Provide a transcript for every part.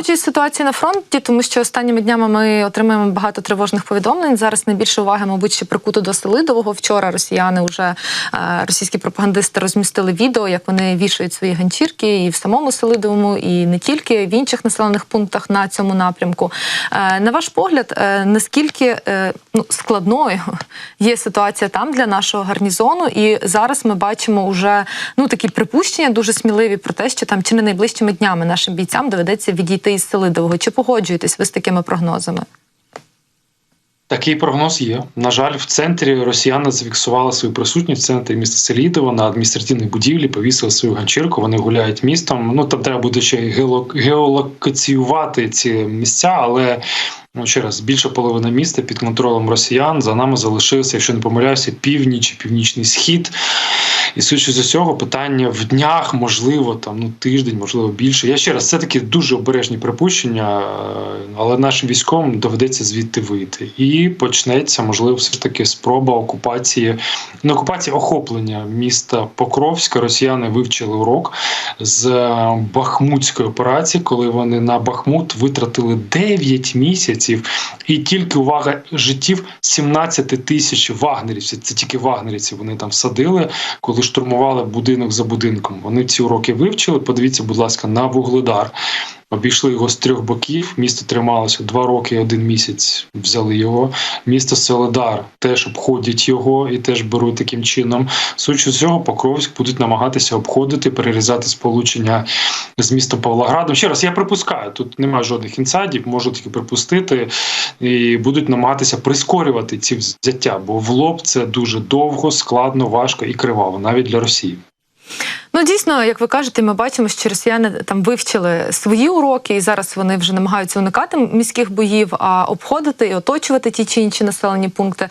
погоджуюсь з ситуацією на фронті, тому що останніми днями ми отримуємо багато тривожних повідомлень. Зараз найбільше уваги, мабуть, ще прикуто до Селидового. Вчора росіяни вже е, російські пропагандисти розмістили відео, як вони вішають свої ганчірки і в самому Селидовому, і не тільки в інших населених пунктах на цьому напрямку. Е, на ваш погляд, е, наскільки ну, складною є ситуація там для нашого гарнізону? І зараз ми бачимо вже ну такі припущення дуже сміливі про те, що там чи не найближчими днями нашим бійцям доведеться відійти із Селидового. Чи погоджуєтесь ви з такими прогнозами? Такий прогноз є. На жаль, в центрі росіяни зафіксували свою присутність в центрі міста Селідово на адміністративній будівлі, повісили свою ганчірку. Вони гуляють містом. Ну там треба буде ще геолокаціювати ці місця, але ну ще раз більша половина міста під контролем росіян. За нами залишився, якщо не помиляюся, північ, північний схід. І судячи з усього, питання в днях, можливо, там ну тиждень, можливо, більше. Я ще раз це такі дуже обережні припущення, е, але нашим військовим доведеться звідти вийти. І почнеться, можливо, все ж таки спроба окупації, не окупації охоплення міста Покровська. Росіяни вивчили урок з е, Бахмутської операції, коли вони на Бахмут витратили 9 місяців, і тільки увага життів 17 тисяч вагнерівців. Це тільки вагнерівці вони там всадили, коли штурмували будинок за будинком. Вони ці уроки вивчили. Подивіться, будь ласка, на вугледар. Обійшли його з трьох боків. Місто трималося два роки, один місяць. Взяли його. Місто Соледар теж обходять його і теж беруть таким чином. З цього, Покровськ будуть намагатися обходити, перерізати сполучення з містом Павлоградом. Ще раз я припускаю, тут немає жодних інсайдів, можу тільки припустити, і будуть намагатися прискорювати ці взяття, бо в лоб це дуже довго, складно, важко і криваво, навіть для Росії. Ну дійсно, як ви кажете, ми бачимо, що росіяни там вивчили свої уроки, і зараз вони вже намагаються уникати міських боїв, а обходити і оточувати ті чи інші населені пункти.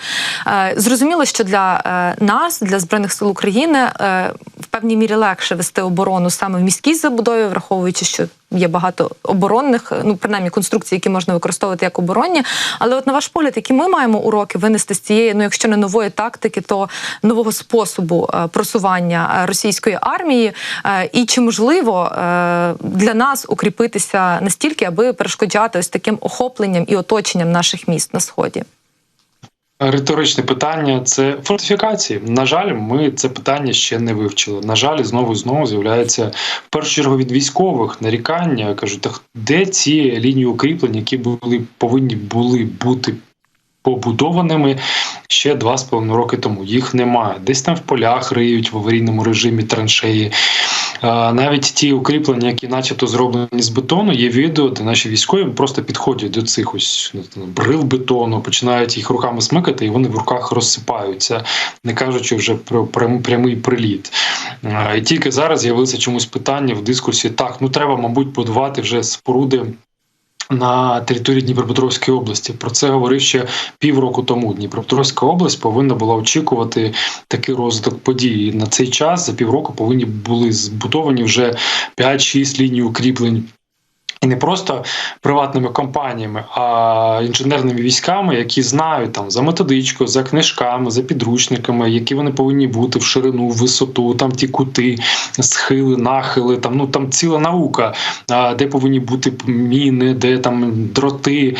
Е, Зрозуміло, що для е, нас, для збройних сил України, е, певній мірі легше вести оборону саме в міській забудові, враховуючи, що є багато оборонних, ну принаймні конструкцій, які можна використовувати як оборонні. Але от на ваш погляд, які ми маємо уроки винести з цієї, ну якщо не нової тактики, то нового способу е, просування е, російської армії, Е, і чи можливо для нас укріпитися настільки, аби перешкоджати ось таким охопленням і оточенням наших міст на сході? Риторичне питання це фортифікації. На жаль, ми це питання ще не вивчили. На жаль, знову і знову з'являється в першу чергу від військових нарікання. кажуть, де ці лінії укріплення, які були повинні були бути побудованими ще два з половиною роки тому. Їх немає. Десь там в полях риють в аварійному режимі траншеї. Навіть ті укріплення, які, начебто, зроблені з бетону, є відео, де наші військові просто підходять до цих ось ну, брил бетону, починають їх руками смикати, і вони в руках розсипаються, не кажучи вже про прямий приліт. І тільки зараз з'явилося чомусь питання в дискусії: так, ну треба, мабуть, будувати вже споруди. На території Дніпропетровської області про це говорив ще півроку тому. Дніпропетровська область повинна була очікувати такий розвиток подій. На цей час за півроку повинні були збудовані вже 5-6 ліній укріплень. І не просто приватними компаніями, а інженерними військами, які знають там за методичкою, за книжками, за підручниками, які вони повинні бути в ширину, в висоту, там ті кути, схили, нахили. Там ну там ціла наука, де повинні бути міни, де там дроти,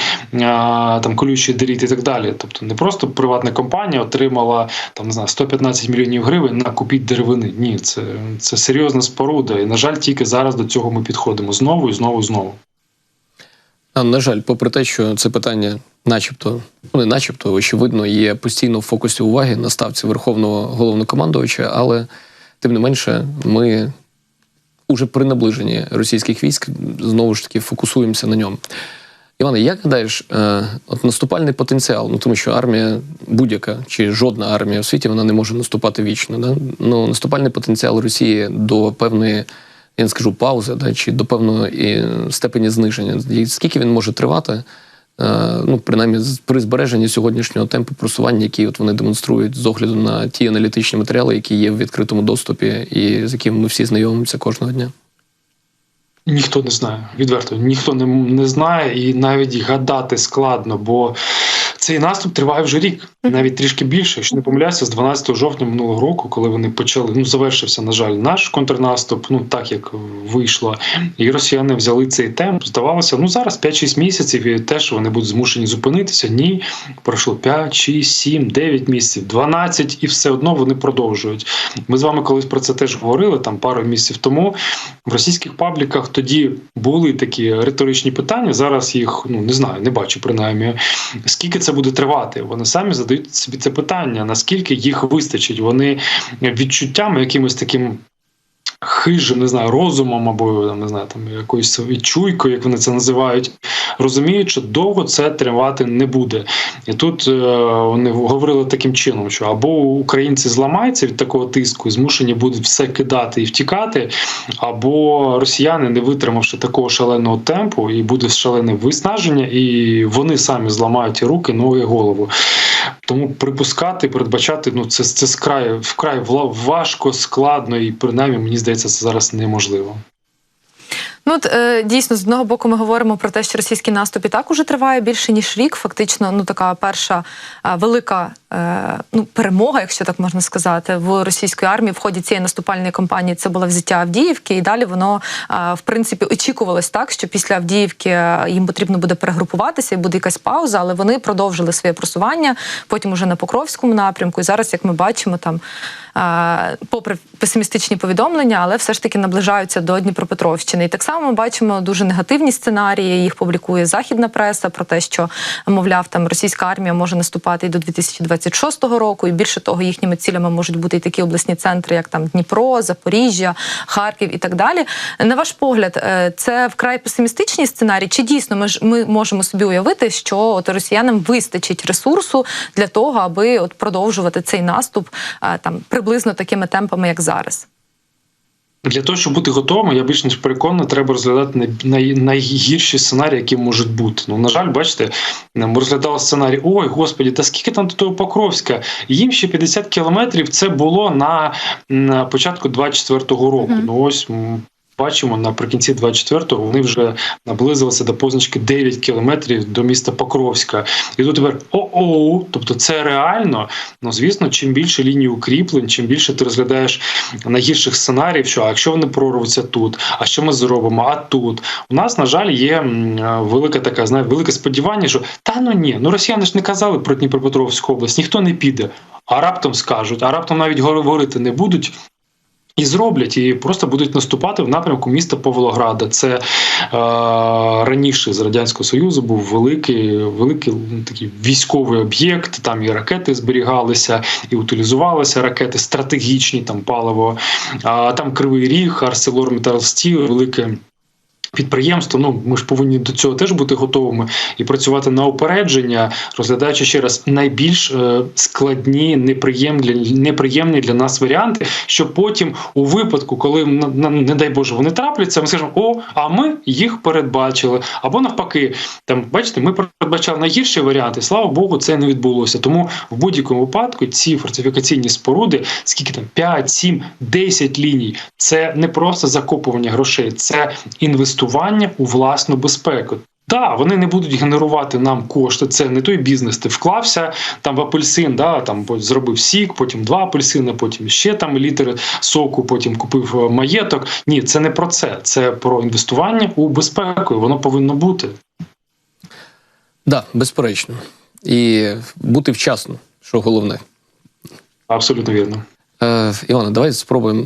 там колючі дріт і так далі. Тобто не просто приватна компанія отримала там не знаю 115 мільйонів гривень на купіть деревини. Ні, це, це серйозна споруда. І на жаль, тільки зараз до цього ми підходимо знову і знову і знову. На жаль, попри те, що це питання, начебто, ну не начебто, очевидно, є постійно в фокусі уваги на ставці верховного головнокомандувача, але тим не менше, ми уже при наближенні російських військ знову ж таки фокусуємося на ньому. Іване, як гадаєш, е, от наступальний потенціал, ну тому що армія будь-яка чи жодна армія в світі вона не може наступати вічно. Да? Ну наступальний потенціал Росії до певної я не скажу паузи, да, чи до певної степені зниження. І скільки він може тривати, е, ну, принаймні, при збереженні сьогоднішнього темпу просування, який от вони демонструють з огляду на ті аналітичні матеріали, які є в відкритому доступі, і з якими ми всі знайомимося кожного дня. Ніхто не знає. Відверто, ніхто не, не знає, і навіть гадати складно, бо Цей наступ триває вже рік, навіть трішки більше. Якщо не помиляюся, з 12 жовтня минулого року, коли вони почали, ну завершився, на жаль, наш контрнаступ, ну так як вийшло, і росіяни взяли цей темп. Здавалося, ну зараз 5-6 місяців, і теж вони будуть змушені зупинитися. Ні, пройшло 5, 6, 7, 9 місяців, 12, і все одно вони продовжують. Ми з вами колись про це теж говорили там пару місяців тому. В російських пабліках тоді були такі риторичні питання. Зараз їх ну не знаю, не бачу принаймні. Скільки це буде тривати? Вони самі задають собі це питання: наскільки їх вистачить? Вони відчуттями якимось таким. Хижим, не знаю, розумом або не знаю, там якоюсь відчуйкою, як вони це називають, розуміють, що довго це тривати не буде. І тут е, вони говорили таким чином, що або українці зламаються від такого тиску і змушені будуть все кидати і втікати, або росіяни, не витримавши такого шаленого темпу, і буде шалене виснаження, і вони самі зламають руки, ноги, голову. Тому припускати, передбачати, ну це це скрай вкрай важко, складно, і принаймні мені здається, це зараз неможливо. Ну от е, дійсно з одного боку ми говоримо про те, що російський наступ і так уже триває більше ніж рік. Фактично, ну така перша велика ну перемога, якщо так можна сказати, в російської армії в ході цієї наступальної кампанії це було взяття Авдіївки, і далі воно е, в принципі очікувалось так, що після Авдіївки е, їм потрібно буде перегрупуватися і буде якась пауза, але вони продовжили своє просування. Потім уже на Покровському напрямку. І зараз, як ми бачимо, там. е, Попри песимістичні повідомлення, але все ж таки наближаються до Дніпропетровщини. І так само ми бачимо дуже негативні сценарії. Їх публікує західна преса про те, що мовляв, там російська армія може наступати і до 2026 року. І більше того, їхніми цілями можуть бути і такі обласні центри, як там Дніпро, Запоріжжя, Харків і так далі. На ваш погляд, е, це вкрай песимістичний сценарій? Чи дійсно ми ж ми можемо собі уявити, що от росіянам вистачить ресурсу для того, аби от продовжувати цей наступ е, там приблизно такими темпами, як зараз? Для того, щоб бути готовим, я більш ніж переконаний, треба розглядати най, най, найгірші сценарії, які можуть бути. Ну, на жаль, бачите, ми розглядали сценарій: ой, господі, та скільки там до того Покровська? Їм ще 50 кілометрів. Це було на, на початку 24-го року. Мгм. Ну ось. Бачимо наприкінці 24-го вони вже наблизилися до позначки 9 кілометрів до міста Покровська. І тут тепер о-о, тобто це реально. Ну звісно, чим більше ліній укріплень, чим більше ти розглядаєш найгірших сценаріїв, що а якщо вони прорвуться тут, а що ми зробимо? А тут у нас, на жаль, є велика така, знає, велике сподівання, що та ну ні, ну росіяни ж не казали про Дніпропетровську область, ніхто не піде. А раптом скажуть, а раптом навіть говорити не будуть. І зроблять, і просто будуть наступати в напрямку міста Павлограда. Це е, раніше з радянського союзу був великий, великий ну, такий військовий об'єкт. Там і ракети зберігалися, і утилізувалися ракети стратегічні, там паливо. А там Кривий Ріг, Арселор Металстіл, велике. Підприємство, ну ми ж повинні до цього теж бути готовими і працювати на опередження, розглядаючи ще раз найбільш е, складні, неприємні, неприємні для нас варіанти, щоб потім, у випадку, коли не дай Боже вони трапляться, ми скажемо, о, а ми їх передбачили. Або навпаки, там бачите, ми передбачали найгірші варіанти. Слава Богу, це не відбулося. Тому в будь-якому випадку ці фортифікаційні споруди, скільки там 5, 7, 10 ліній, це не просто закопування грошей, це інвестування у власну безпеку. Так, вони не будуть генерувати нам кошти. Це не той бізнес. Ти вклався там в апельсин, да, там зробив сік, потім два апельсини, потім ще там літр соку, потім купив е, маєток. Ні, це не про це. Це про інвестування у безпеку. і Воно повинно бути. Да, безперечно. І бути вчасно, що головне. Абсолютно вірно. Е, Івана, давай спробуємо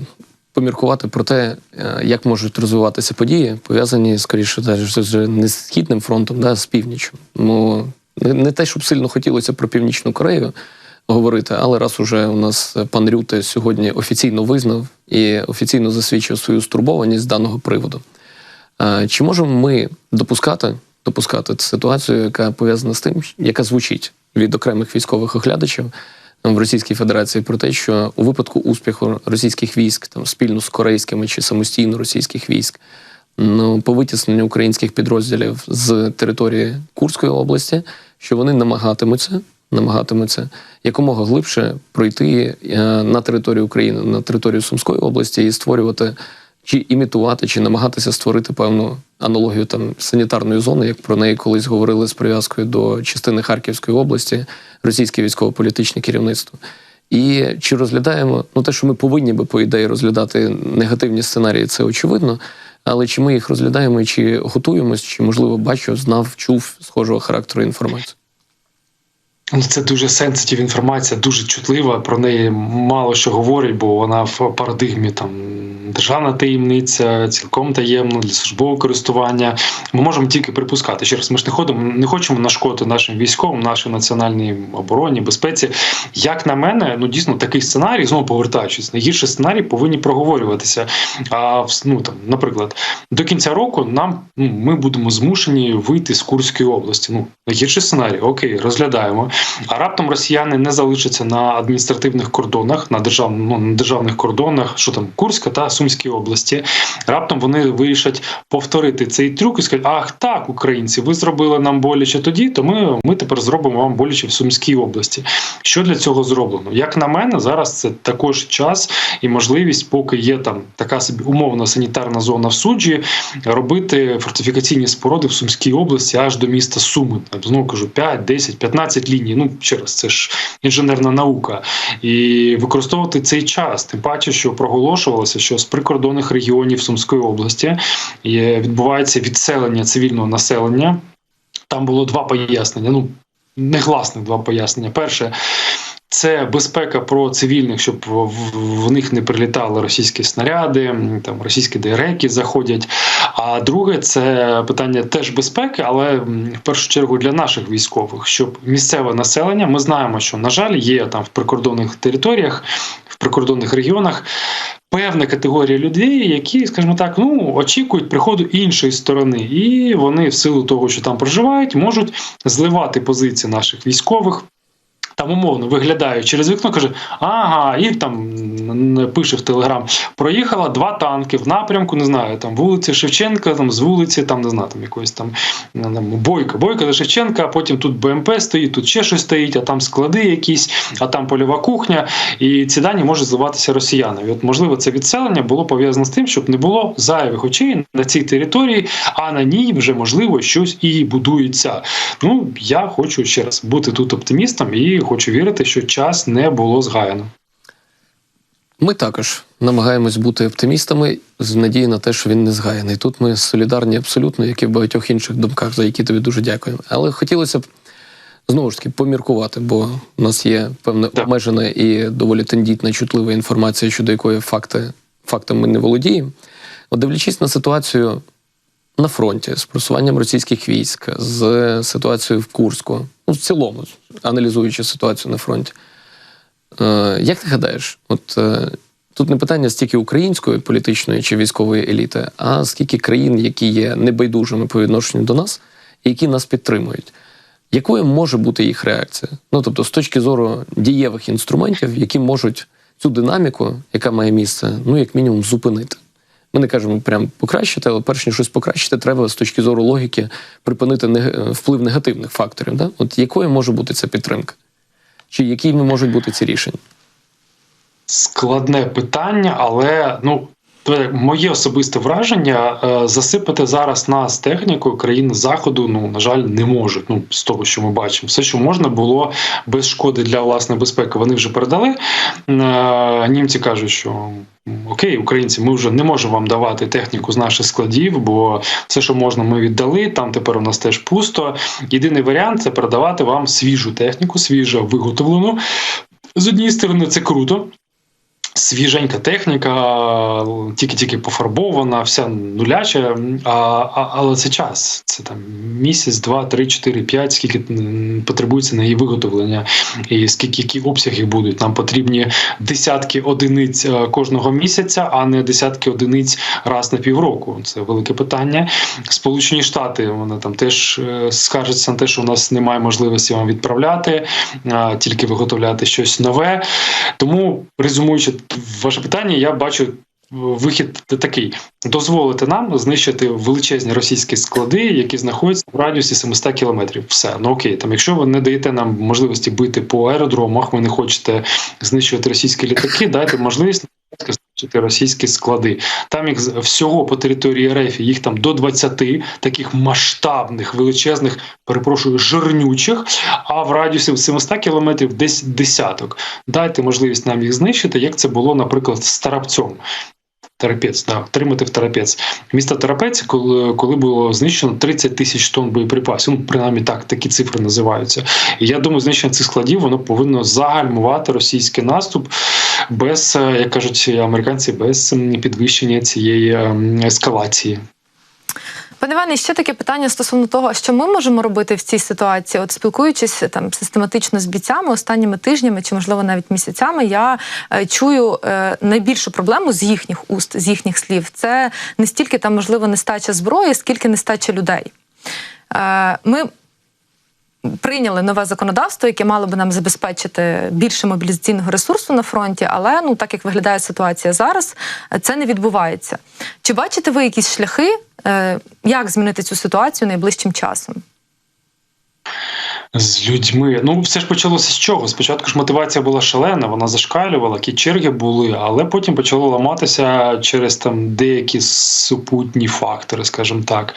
поміркувати про те, е, як можуть розвиватися події, пов'язані скоріше з не з східним фронтом, да, а з північю. Ну не, не те, щоб сильно хотілося про північну Корею говорити, але раз уже у нас пан Рюте сьогодні офіційно визнав і офіційно засвідчив свою стурбованість з даного приводу. Е, Чи можемо ми допускати, допускати ситуацію, яка пов'язана з тим, яка звучить від окремих військових оглядачів в Російській Федерації про те, що у випадку успіху російських військ там спільно з корейськими чи самостійно російських військ ну, по витісненню українських підрозділів з території Курської області, що вони намагатимуться. Намагатимуться якомога глибше пройти е, на територію України, на територію Сумської області і створювати чи імітувати, чи намагатися створити певну аналогію там санітарної зони, як про неї колись говорили з прив'язкою до частини Харківської області, російське військово-політичне керівництво. І чи розглядаємо ну те, що ми повинні би по ідеї розглядати негативні сценарії, це очевидно. Але чи ми їх розглядаємо, чи готуємось, чи можливо бачу, знав, чув схожого характеру інформацію? Ну, Це дуже сенситив інформація, дуже чутлива. Про неї мало що говорять, бо вона в парадигмі там державна таємниця, цілком таємна для службового користування. Ми можемо тільки припускати. Ще раз, ми ж не ходимо, не хочемо нашкодити нашим військовим, нашій національній обороні, безпеці. Як на мене, ну дійсно такий сценарій, знову повертаючись, найгірший сценарій повинні проговорюватися. А ну там, наприклад, до кінця року нам ну, ми будемо змушені вийти з Курської області. Ну найгірший сценарій, окей, розглядаємо. А раптом росіяни не залишаться на адміністративних кордонах, на держав, ну, на державних кордонах, що там Курська та Сумській області. Раптом вони вирішать повторити цей трюк і скажуть: ах, так, українці, ви зробили нам боляче тоді, то ми, ми тепер зробимо вам боляче в Сумській області. Що для цього зроблено? Як на мене, зараз це також час і можливість, поки є там така собі умовна санітарна зона в суджі, робити фортифікаційні споруди в Сумській області аж до міста Суми. Знову кажу, 5, 10, 15 ліній. Ну ще раз, це ж інженерна наука. І використовувати цей час, тим паче, що проголошувалося, що з прикордонних регіонів Сумської області відбувається відселення цивільного населення. Там було два пояснення. Ну негласних два пояснення. Перше. Це безпека про цивільних, щоб в, них не прилітали російські снаряди, там російські ДРГ, заходять. А друге, це питання теж безпеки, але в першу чергу для наших військових, щоб місцеве населення, ми знаємо, що на жаль є там в прикордонних територіях, в прикордонних регіонах. Певна категорія людей, які, скажімо так, ну очікують приходу іншої сторони, і вони, в силу того, що там проживають, можуть зливати позиції наших військових. Там умовно виглядає через вікно, каже: ага, і там пише в Телеграм: проїхала два танки в напрямку, не знаю, там вулиці Шевченка, там з вулиці, там не знаю, там якоїсь там, бойка, бойка до Шевченка, а потім тут БМП стоїть, тут ще щось стоїть, а там склади якісь, а там польова кухня. І ці дані можуть зливатися росіянами. От можливо, це відселення було пов'язано з тим, щоб не було зайвих очей на цій території, а на ній вже можливо щось і будується. Ну я хочу ще раз бути тут оптимістом і хочу вірити, що час не було згаяно. Ми також намагаємось бути оптимістами з надії на те, що він не згаяний. Тут ми солідарні абсолютно, як і в багатьох інших думках, за які тобі дуже дякуємо. Але хотілося б знову ж таки поміркувати, бо у нас є певне Так. обмежена і доволі тендітна, чутлива інформація, щодо якої факти, фактами ми не володіємо. От дивлячись на ситуацію на фронті з просуванням російських військ, з ситуацією в Курську, ну в цілому, аналізуючи ситуацію на фронті. Е, як ти гадаєш, от е, тут не питання стільки української політичної чи військової еліти, а скільки країн, які є небайдужими по відношенню до нас, які нас підтримують. Якою може бути їх реакція? Ну тобто, з точки зору дієвих інструментів, які можуть цю динаміку, яка має місце, ну як мінімум, зупинити. Ми не кажемо прям покращити, але перш ніж щось покращити, треба з точки зору логіки припинити вплив негативних факторів. Да? От якою може бути ця підтримка? Чи якими можуть бути ці рішення? Складне питання, але ну. Моє особисте враження е, засипати зараз нас технікою країни заходу, ну на жаль, не можуть. Ну з того, що ми бачимо, все, що можна було без шкоди для власної безпеки, вони вже передали. Е, Німці кажуть, що окей, українці, ми вже не можемо вам давати техніку з наших складів, бо все, що можна, ми віддали. Там тепер у нас теж пусто. Єдиний варіант це передавати вам свіжу техніку, свіжо виготовлену. З однієї сторони, це круто. Свіженька техніка, тільки-тільки пофарбована, вся нуляча, а, а, але це час. Це там місяць, два, три, чотири, п'ять, скільки потребується на її виготовлення, і скільки які обсяги будуть. Нам потрібні десятки одиниць е, кожного місяця, а не десятки одиниць раз на півроку. Це велике питання. Сполучені Штати вони там теж е, скаржаться на те, що у нас немає можливості вам відправляти, тільки виготовляти щось нове. Тому, резюмуючи ваше питання, я бачу. Вихід такий: дозволити нам знищити величезні російські склади, які знаходяться в радіусі 700 кілометрів. Все ну окей, там, якщо ви не даєте нам можливості бити по аеродромах, ви не хочете знищувати російські літаки, дайте можливість знищити російські склади. Там їх всього по території РФ, їх там до 20 таких масштабних, величезних, перепрошую, жирнючих, а в радіусі 700 кілометрів десь десяток. Дайте можливість нам їх знищити, як це було, наприклад, з Тарапцем. Тарапець, да, отримати в терапець. Місто терапець, коли, коли було знищено 30 тисяч тонн боєприпасів, ну принаймні так, такі цифри називаються. І я думаю, знищення цих складів воно повинно загальмувати російський наступ без, е, як кажуть американці, без підвищення цієї ескалації. Пане Іване, ще таке питання стосовно того, що ми можемо робити в цій ситуації. От спілкуючись там систематично з бійцями останніми тижнями чи можливо навіть місяцями, я е, чую е, найбільшу проблему з їхніх уст, з їхніх слів. Це не стільки там можливо нестача зброї, скільки нестача людей. Е, ми прийняли нове законодавство, яке мало би нам забезпечити більше мобілізаційного ресурсу на фронті, але ну так як виглядає ситуація зараз, це не відбувається. Чи бачите ви якісь шляхи, е, як змінити цю ситуацію найближчим часом? з людьми. Ну, все ж почалося з чого? Спочатку ж мотивація була шалена, вона зашкалювала, які черги були, але потім почало ламатися через там деякі супутні фактори, скажімо так.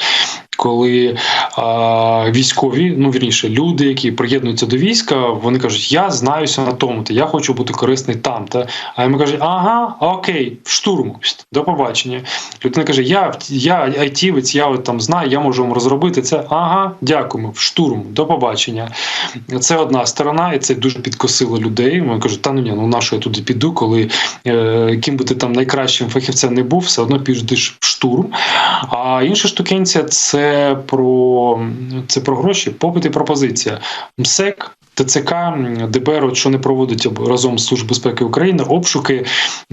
Коли а, військові, ну вірніше, люди, які приєднуються до війська, вони кажуть, я знаюся на тому, то я хочу бути корисний там. Та а йому кажуть, ага, окей, в штурм, до побачення. Людина каже: Я я айтівець, я от там знаю, я можу вам розробити це. Ага, дякуємо, в штурм, до побачення. Це одна сторона, і це дуже підкосило людей. Вони кажуть, та ну ні, ну на що я туди піду, коли е, ким би ти там найкращим фахівцем не був, все одно підеш в штурм. А інша штукенція це про це про гроші, попит і пропозиція. МСЕК. ТЦК ДБР, от що не проводить разом з Службою безпеки України, обшуки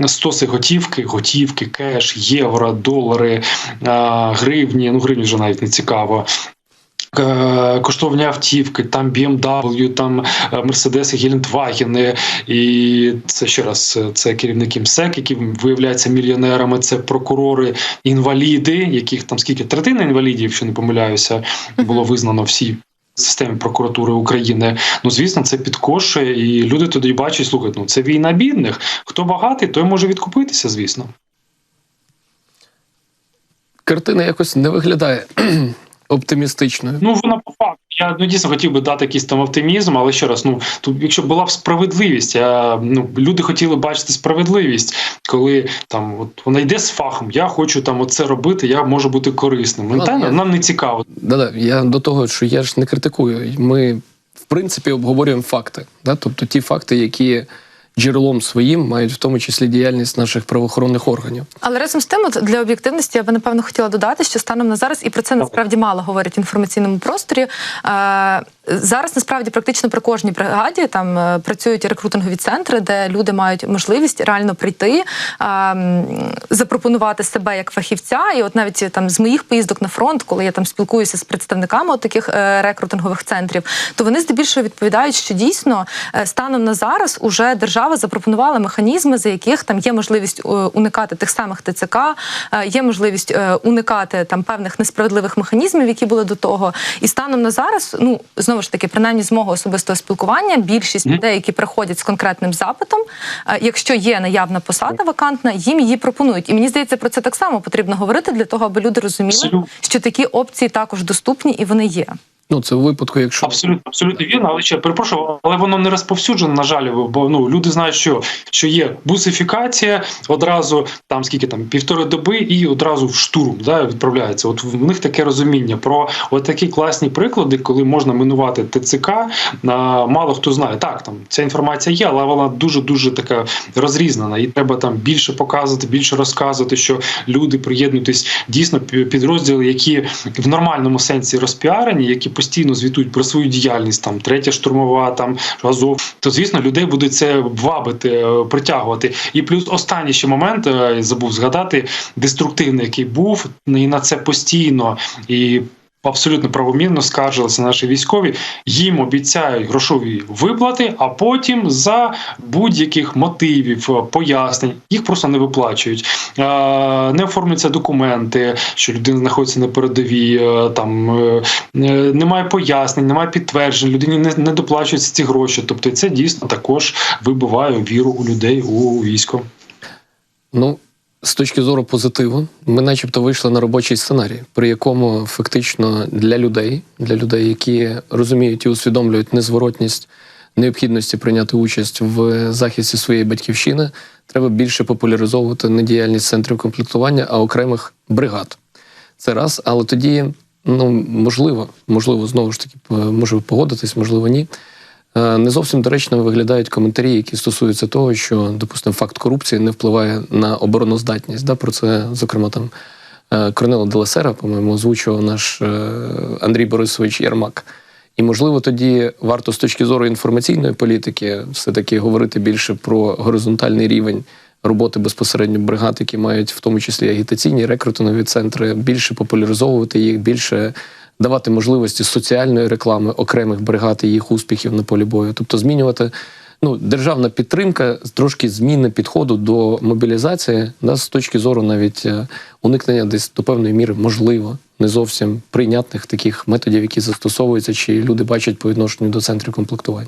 стоси готівки, готівки, кеш, євро, долари, гривні. Ну гривні вже навіть не цікаво. Е, Коштовні автівки, там BMW, там Мерседеси, Гелендвагени, і це ще раз це керівники МСЕК, які виявляються мільйонерами. Це прокурори, інваліди, яких там скільки третина інвалідів, якщо не помиляюся, було визнано всі. Системі прокуратури України, ну звісно, це підкошує, і люди тоді бачать, слухають, ну це війна бідних. Хто багатий, той може відкупитися, звісно. Картина якось не виглядає оптимістичною. Ну вона по факту. Я ну дійсно хотів би дати якийсь там оптимізм, але ще раз, ну тут, якщо була б справедливість, а ну люди хотіли бачити справедливість, коли там от вона йде з фахом. Я хочу там оце робити, я можу бути корисним. Та, нам не цікаво. Да-да, я до того, що я ж не критикую. Ми в принципі обговорюємо факти, да? тобто ті факти, які джерелом своїм мають в тому числі діяльність наших правоохоронних органів. Але разом з тим, для об'єктивності я би напевно хотіла додати, що станом на зараз, і про це насправді мало говорять в інформаційному просторі. Е, зараз насправді практично при кожній бригаді там е, працюють рекрутингові центри, де люди мають можливість реально прийти, е, запропонувати себе як фахівця. І от навіть там з моїх поїздок на фронт, коли я там спілкуюся з представниками от таких рекрутингових центрів, то вони здебільшого відповідають, що дійсно станом на зараз уже держава запропонувала механізми, за яких там є можливість е, уникати тих самих ТЦК, е, є можливість е, уникати там певних несправедливих механізмів, які були до того. І станом на зараз, ну знову ж таки, принаймні з мого особистого спілкування, більшість людей, які приходять з конкретним запитом, якщо є наявна посада вакантна, їм її пропонують. І мені здається, про це так само потрібно говорити для того, аби люди розуміли, що такі опції також доступні і вони є. Ну це у випадку, якщо Абсолютно, абсолютно вірно, але ще перепрошую, але воно не розповсюджено, на жаль, бо ну люди знають, що що є бусифікація одразу там скільки там півтори доби, і одразу в штурм да, відправляється. От в них таке розуміння про от такі класні приклади, коли можна минувати ТЦК. А, мало хто знає. Так, там ця інформація є, але вона дуже дуже така розрізнена. І треба там більше показувати, більше розказувати, що люди приєднуйтесь дійсно підрозділи, які в нормальному сенсі розпіарені, які постійно звітують про свою діяльність, там третя штурмова, там Азов, то звісно людей буде це вабити, е, притягувати. І плюс останній ще момент е, забув згадати деструктивний, який був і на це постійно і. Абсолютно правомірно скаржилися наші військові. Їм обіцяють грошові виплати, а потім за будь-яких мотивів, е, пояснень їх просто не виплачують. Е, Не оформлюються документи, що людина знаходиться на передовій. е, Там немає пояснень, немає підтверджень. Людині не, не доплачуються ці гроші. Тобто, це дійсно також вибиває віру у людей у військо. Ну, з точки зору позитиву, ми начебто вийшли на робочий сценарій, при якому фактично для людей, для людей, які розуміють і усвідомлюють незворотність необхідності прийняти участь в захисті своєї батьківщини, треба більше популяризовувати не діяльність центрів комплектування, а окремих бригад. Це раз, але тоді, ну можливо, можливо, знову ж таки, можу погодитись, можливо, ні. Е, Не зовсім доречно виглядають коментарі, які стосуються того, що, допустимо, факт корупції не впливає на обороноздатність. Да? Про це, зокрема, там е, Корнела Делесера, по-моєму, озвучував наш е, Андрій Борисович Єрмак. І, можливо, тоді варто з точки зору інформаційної політики все-таки говорити більше про горизонтальний рівень роботи безпосередньо бригад, які мають в тому числі агітаційні рекрутингові центри, більше популяризовувати їх, більше давати можливості соціальної реклами окремих бригад і їх успіхів на полі бою, тобто змінювати. Ну, державна підтримка, трошки зміни підходу до мобілізації, да, з точки зору навіть е, уникнення десь до певної міри можливо не зовсім прийнятних таких методів, які застосовуються, чи люди бачать по відношенню до центрів комплектування.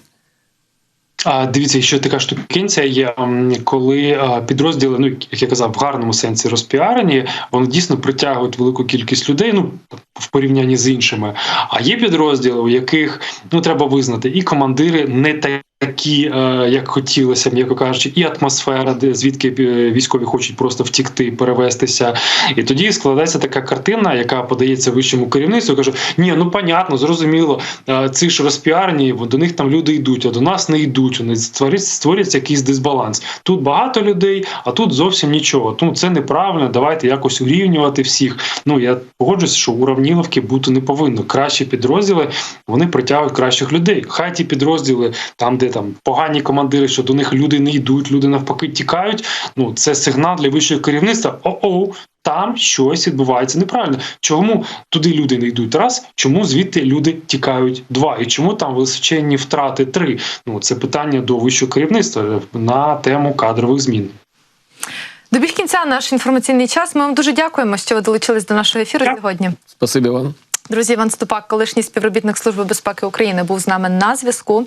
Дивіться, що така штукенція є, коли підрозділи, ну як я казав, в гарному сенсі розпіарені, вони дійсно притягують велику кількість людей, ну в порівнянні з іншими. А є підрозділи, у яких ну треба визнати, і командири не такі, е, як хотілося, м'яко кажучи, і атмосфера, де звідки е, військові хочуть просто втікти, перевестися. І тоді складається така картина, яка подається вищому керівництву. каже: ні, ну понятно, зрозуміло, е, ці ж розпіарні, до них там люди йдуть, а до нас не йдуть. Вони створюється, створюється якийсь дисбаланс. Тут багато людей, а тут зовсім нічого. Ну це неправильно. Давайте якось урівнювати всіх. Ну я погоджуюся, що уравніловки бути не повинно. Кращі підрозділи вони притягують кращих людей. Хай ті підрозділи, там де там погані командири, що до них люди не йдуть, люди навпаки тікають. Ну це сигнал для вищого керівництва. О-о, там щось відбувається неправильно. Чому туди люди не йдуть? Раз, чому звідти люди тікають? Два. І чому там височенні втрати? Три. Ну це питання до вищого керівництва на тему кадрових змін. Добіг кінця наш інформаційний час. Ми вам дуже дякуємо, що ви долучились до нашого ефіру Так. сьогодні. Спасибі вам. Друзі, Іван Ступак, колишній співробітник Служби безпеки України, був з нами на зв'язку.